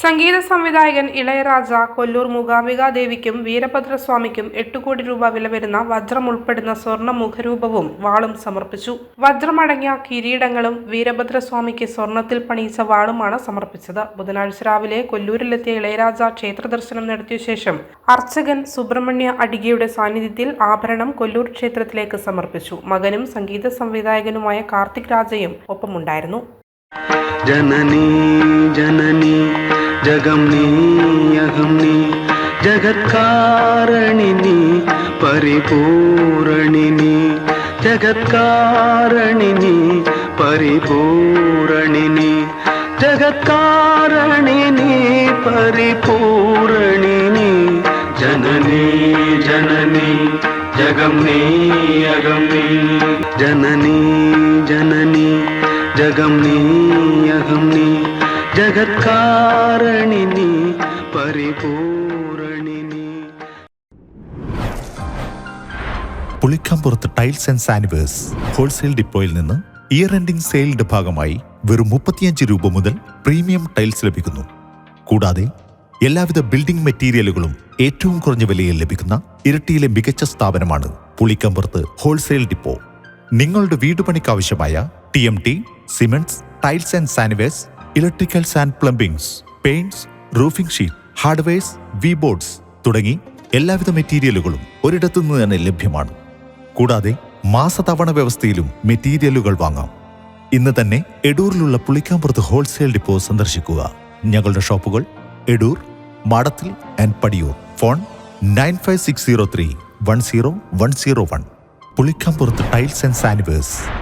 സംഗീത സംവിധായകൻ ഇളയരാജ കൊല്ലൂർ മൂകാംബികാ ദേവിക്കും വീരഭദ്രസ്വാമിക്കും എട്ട് കോടി രൂപ വില വരുന്ന വജ്രം ഉൾപ്പെടുന്ന സ്വർണ മുഖരൂപവും വാളും സമർപ്പിച്ചു. വജ്രമടങ്ങിയ കിരീടങ്ങളും വീരഭദ്രസ്വാമിക്ക് സ്വർണത്തിൽ പണിയിച്ച വാളുമാണ് സമർപ്പിച്ചത്. ബുധനാഴ്ച രാവിലെ കൊല്ലൂരിലെത്തിയ ഇളയരാജ ക്ഷേത്ര ദർശനം നടത്തിയ ശേഷം അർച്ചകൻ സുബ്രഹ്മണ്യ അടികയുടെ സാന്നിധ്യത്തിൽ ആഭരണം കൊല്ലൂർ ക്ഷേത്രത്തിലേക്ക് സമർപ്പിച്ചു. മകനും സംഗീത സംവിധായകനുമായ കാർത്തിക് രാജയും ഒപ്പമുണ്ടായിരുന്നു. ജനനീ ജനനീ जगम्नी अगम्नी जगत्कारणिनी परिपूरणिनी। जगत्कारणिनी परिपूरणिनी। जगत्कारणिनी परिपूरणिनी। जननी जननी, जगम्नी, अगम्नी। जननी जननी, जगम्नी, अगम्नी। ജഗത്കാരണിനി പരിപൂരണിനി Pulikkampurathu tiles and sanitaries wholesale ഡിപ്പോയിൽ നിന്ന് ഇയർ എൻഡിംഗ് സെയിലിന്റെ ഭാഗമായി വെറും മുപ്പത്തിയഞ്ച് രൂപ മുതൽ പ്രീമിയം ടൈൽസ് ലഭിക്കുന്നു. കൂടാതെ എല്ലാവിധ ബിൽഡിംഗ് മെറ്റീരിയലുകളും ഏറ്റവും കുറഞ്ഞ വിലയിൽ ലഭിക്കുന്ന ഇരട്ടിയിലെ മികച്ച സ്ഥാപനമാണ് പുളിക്കമ്പുറത്ത് ഹോൾസെയിൽ ഡിപ്പോ. നിങ്ങളുടെ വീടുപണിക്കാവശ്യമായ T M T cements tiles and sanitaries electricals and plumbings paints roofing sheet hardwares V boards തുടങ്ങി എല്ലാവിധ മെറ്റീരിയലുകളും ഒരിടത്തു നിന്ന് തന്നെ ലഭ്യമാണ്. കൂടാതെ മാസതവണ വ്യവസ്ഥയിലും മെറ്റീരിയലുകൾ വാങ്ങാം. ഇന്ന് തന്നെ എഡൂറിലുള്ള പുളിക്കാമ്പുറത്ത് ഹോൾസെയിൽ ഡിപ്പോ സന്ദർശിക്കുക. ഞങ്ങളുടെ ഷോപ്പുകൾ Edoor Madathil and Padiyoor. Phone nine five six zero three one zero one zero one. Pulikkampurathu tiles and sanitaries